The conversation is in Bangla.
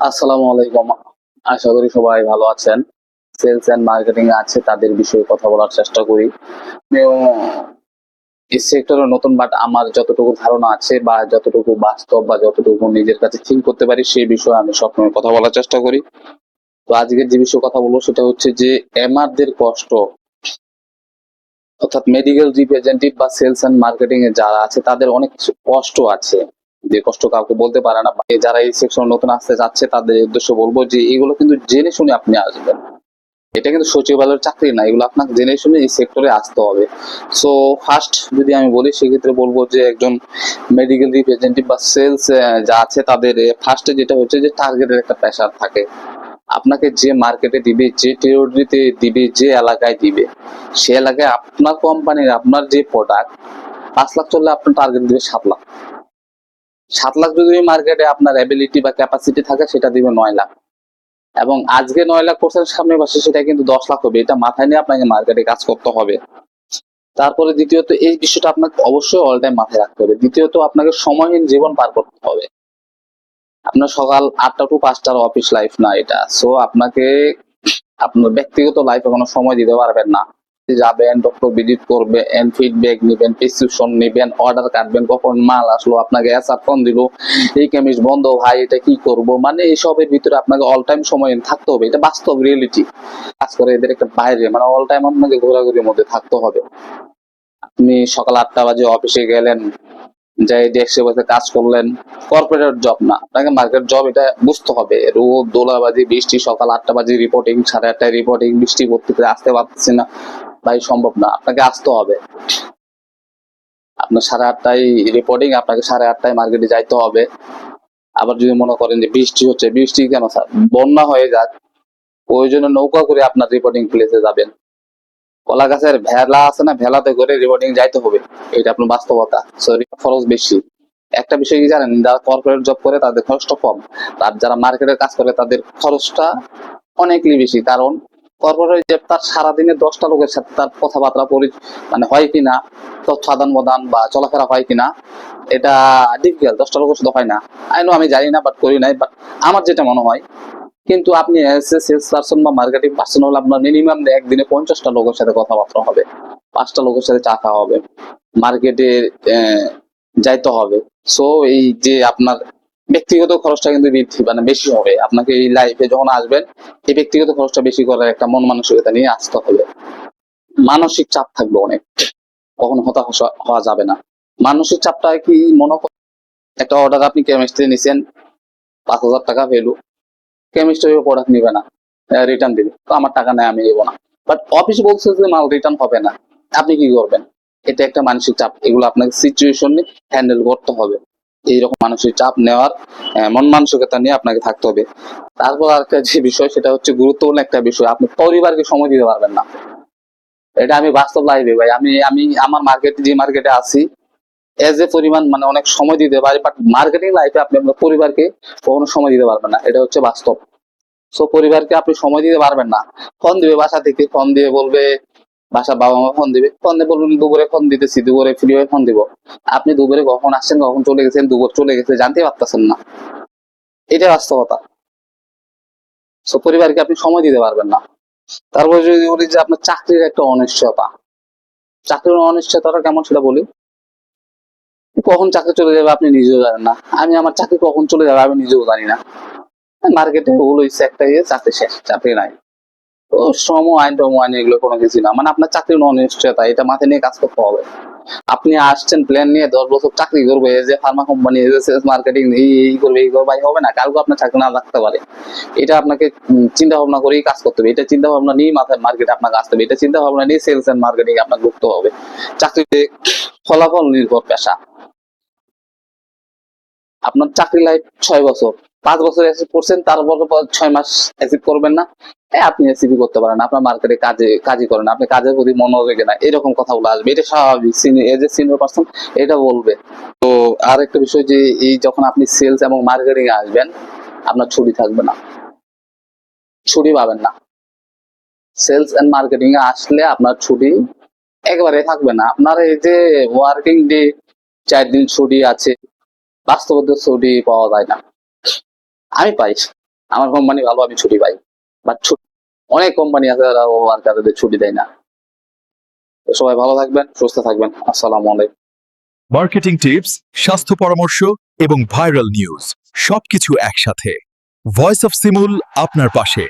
আসসালামু আলাইকুম। আশা করি সবাই ভালো আছেন। সেলস এন্ড মার্কেটিং আছে, তাদের বিষয়ে কথা বলার চেষ্টা করি। এই সেক্টরে নতুন বাট আমার যতটুকু ধারণা আছে বা যতটুকু বাস্তব বা যতটুকু নিজের কাছে থিঙ্ক করতে পারি, সেই বিষয়ে আমি সবসময় কথা বলার চেষ্টা করি। তো আজকের যে বিষয়ে কথা বলব, সেটা হচ্ছে যে এমআরদের কষ্ট, অর্থাৎ মেডিকেল রিপ্রেজেন্টেটিভ বা সেলস এন্ড মার্কেটিং এ যারা আছে, তাদের অনেক কষ্ট আছে। যে কষ্ট কাউকে বলতে পারে না যারা এই সেকশন নতুন আসতে যাচ্ছে, তাদের উদ্দেশ্য বলব যে এগুলো কিন্তু জেনে শুনে আপনি আসবেন। এটা কিন্তু সচিবালয়ের চাকরি না, এগুলো আপনাকে জেনে শুনে এই সেক্টরে আসতে হবে। সো ফার্স্ট যদি আমি বলি, সেক্ষেত্রে বলব যে একজন মেডিকেল রিপ্রেজেন্টেটিভ বা সেলস যা আছে তাদের ফার্স্টে যেটা হচ্ছে যে টার্গেটের একটা প্রেশার থাকে। আপনাকে যে মার্কেটে দিবে, যে টেরিটরিতে দিবে, যে এলাকায় দিবে, সে এলাকায় আপনার কোম্পানির আপনার যে প্রোডাক্ট পাঁচ লাখ চললে আপনার টার্গেট দিবে সাত লাখ। সাত লাখ যদি মার্কেটে আপনার অ্যাবিলিটি বা ক্যাপাসিটি থাকে, সেটা দিবে নয় লাখ। এবং আজকে নয় লাখ করছেন সামনে মাসে সেটা কিন্তু দশ লাখ হবে। এটা মাথায় নিয়ে আপনাকে মার্কেটে কাজ করতে হবে। তারপরে দ্বিতীয়ত, এই বিষয়টা আপনাকে অবশ্যই অল টাইম মাথায় রাখতে হবে। দ্বিতীয়ত, আপনাকে সময়হীন জীবন পার করতে হবে। আপনার সকাল আটটা টু পাঁচটার অফিস লাইফ না এটা। সো আপনাকে, আপনার ব্যক্তিগত লাইফে কোনো সময় দিতে পারবেন না। যাবেন ডক্টর ভিজিট করবেন ফিডব্যাক নিবেন প্রেসক্রিপশন নিবেন অর্ডার কাটবেন, কখন মাল আসলো, আপনাকে অ্যাসার ফোন দিল, এই কেমিস্ট বন্ধ, ভাই, এটা কি করব? মানে এইসবের ভিতরে আপনাকে অল টাইম সময় থাকতে হবে, এটা বাস্তব রিয়েলিটি কাজ করে এদের একটা বাইরে মানে অল টাইম আপনাকে ঘোরাঘুরির মধ্যে থাকতে হবে। আপনি সকাল আটটা বাজে অফিসে গেলেন, যাই ডেস্কে বসে কাজ করলেন কর্পোরেট জব না, আপনাকে মার্কেট জব এটা বুঝতে হবে। রোদ দোলা দোলাবাজি, বৃষ্টি, সকাল আটটা বাজে রিপোর্টিং সাড়ে আটটায় রিপোর্টিং বৃষ্টি পড়তে আসতে পারতেছি না। ভাই সম্ভব না, আপনাকে আসতে হবে। আপনার সাড়ে আটটায় রিপোর্টিং আপনাকে সাড়ে আটটায় মার্কেটে যাইতে হবে। আবার যদি মনে করেন যে বৃষ্টি হচ্ছে, বৃষ্টি কেন স্যার? বন্যা হয়ে যাক, ওই জন্য নৌকা করে আপনার রিপোর্টিং প্লেসে যাবেন। কলা গাছের ভেলা আছে না, ভেলাতে করে রিপোর্টিং যাইতে হবে। এটা আপনার বাস্তবতা সরি খরচ বেশি। একটা বিষয় কি জানেন, যারা কর্পোরেট জব করে তাদের খরচটা কম। আর যারা মার্কেটের কাজ করে তাদের খরচটা অনেকই বেশি, কারণ কর্পোরেট জব তার সারাদিনে দশটা লোকের সাথে তার কথাবার্তা পরি মানে হয় কিনা, তথ্য আদান প্রদান বা চলাফেরা হয় কিনা, এটা ডিফিকাল্ট দশটা লোকের সাথে হয় না। আইনো আমি জানি না বাট করি নাই বাট আমার যেটা মনে হয়, কিন্তু আপনি সেলস পার্সন বা মার্কেটিং পার্সন হলে আপনার মিনিমাম একদিনে পঞ্চাশটা লোকের সাথে কথাবার্তা হবে, পাঁচটা লোকের সাথে চা খাওয়া হবে মার্কেটে যাইতে হবে। সো এই যে আপনার ব্যক্তিগত খরচটা কিন্তু বৃদ্ধি মানে বেশি হবে। আপনাকে এই লাইফে যখন আসবেন, এই ব্যক্তিগত খরচটা বেশি করার একটা মন মানসিকতা নিয়ে আসতে হবে। মানসিক চাপ থাকবে অনেক। কখনো হতাশ হওয়া যাবে না। মানসিক চাপটা কি মনে একটা অর্ডার আপনি কেমিস্ট্রি নিছেন, পাঁচ হাজার টাকা ভ্যালু কেমিস্ট্রি প্রোডাক্ট নিবে না। রিটার্ন দিবে। তো আমার টাকা নেয়, আমি দেবো না। বাট অফিস বলছে যে মাল রিটার্ন হবে না। আপনি কি করবেন? এটা একটা মানসিক চাপ। এগুলো আপনাকে সিচুয়েশন হ্যান্ডেল করতে হবে। এইরকম মানসিক চাপ নেওয়ার মন মানসিকতা নিয়ে আপনাকে থাকতে হবে। তারপর আরেকটা যে বিষয়, সেটা হচ্ছে গুরুত্বপূর্ণ একটা বিষয়। আপনি পরিবারকে সময় দিতে পারবেন না। এটা আমি বাস্তব লাইফে ভাই। আমি আমি আমার মার্কেট যে মার্কেটে আছি এজ এ পরিমাণ মানে অনেক সময় দিতে পারি বাট মার্কেটিং লাইফে আপনি আপনার পরিবারকে কখনো সময় দিতে পারবেন না। এটা হচ্ছে বাস্তব। সো পরিবারকে আপনি সময় দিতে পারবেন না। ফোন দিবে বাসা থেকে, ফোন দিয়ে বলবে বাসা বাবা মা ফোন দিবে। ফোন দিয়ে বলবেন, দুপুরে ফোন দিতেছি, দুপুরে ফ্রি হয়ে ফোন দিব। আপনি দুপুরে কখন আসছেন, কখন চলে গেছেন, দুপুর চলে গেছে জানতে পারতেছেন না। এটা বাস্তবতা। সো পরিবারকে আপনি সময় দিতে পারবেন না। তারপর যদি বলি যে আপনার চাকরির একটা অনিশ্চয়তা। চাকরির অনিশ্চয়তাটা কেমন সেটা বলি? কখন চাকরি চলে যাবে আপনি নিজেও জানেন না। আমি আমার চাকরি কখন চলে যাবে আমি নিজেও জানি না। মার্কেটে ওগুলো ইচ্ছে একটা চাকরি শেষ, চাকরি নাই। তো শ্রম আইন টম আইন এগুলো কোনো কিছু না। মানে আপনার চাকরির অনিশ্চয়তা এটা মাথায় নিয়ে কাজ করতে হবে। আপনি আসছেন প্ল্যান নিয়ে দশ বছর চাকরি করবে, এই যে ফার্মা কোম্পানি মার্কেটিং এই করবে এই করবে হবে না, কালকে আপনার চাকরি না থাকতে পারে। এটা আপনাকে চিন্তা ভাবনা করেই কাজ করতে হবে। এটা চিন্তা ভাবনা নিয়ে মাথায় মার্কেটে আপনাকে আসতে হবে। এটা চিন্তা ভাবনা নিয়ে সেলস এন্ড মার্কেটিং আপনাকে ঢুকতে হবে। চাকরিতে ফলাফল নির্ভর পেশা। আপনার চাকরি লাইফ ছয় বছর। পাঁচ বছর অ্যাচিভ করছেন তারপর পর ছয় মাস অ্যাচিভ করবেন না। আপনি অ্যাচিভই করতে পারেন, আপনার মার্কেটে কাজে, কাজই করেন, আপনি কাজের প্রতি মনোযোগী না, এরকম কথাগুলো আসবে, এটা স্বাভাবিক এজ এ সিনিয়র পার্সন এটা বলবে। তো আর একটা বিষয় যে, এই যখন আপনি সেলস এবং মার্কেটিং এ আসবেন, আপনার ছুটি থাকবে না। ছুটি পাবেন না। সেলস এন্ড মার্কেটিং এ আসলে আপনার ছুটি একবারে থাকবে না। আপনার এই যে ওয়ার্কিং ডে চার দিন ছুটি আছে, বাস্তবতা ছুটি পাওয়া যায় না। আমি পাই। আমার কোম্পানি ভালো, আমি ছুটি পাই। বা ছুটি অনেক কোম্পানি আছে যারা তাদের ছুটি দেয় না। সবাই ভালো থাকবেন, সুস্থ থাকবেন। আসসালাম আলাইকুম। মার্কেটিং টিপস স্বাস্থ্য পরামর্শ এবং ভাইরাল নিউজ সবকিছু একসাথে। ভয়েস অফ সিমুল আপনার পাশে।